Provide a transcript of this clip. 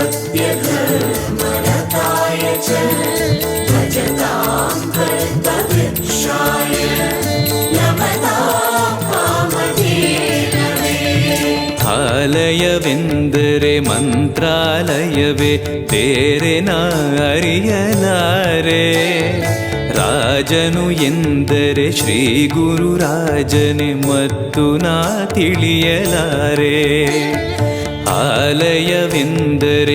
भक्त्यघर्मरताय च भजतां कल्पवृक्षाय ஆலயவெந்தரே மந்திராலயவே தேரே நாரியலாரே ರಾಜನು ಎಂದರೆ ಶ್ರೀ ಗುರುರಾಜನೆ ಮತ್ತು ನಾ ತಿಳಿಯಲಾರೆ ಆಲಯವೆಂದರೆ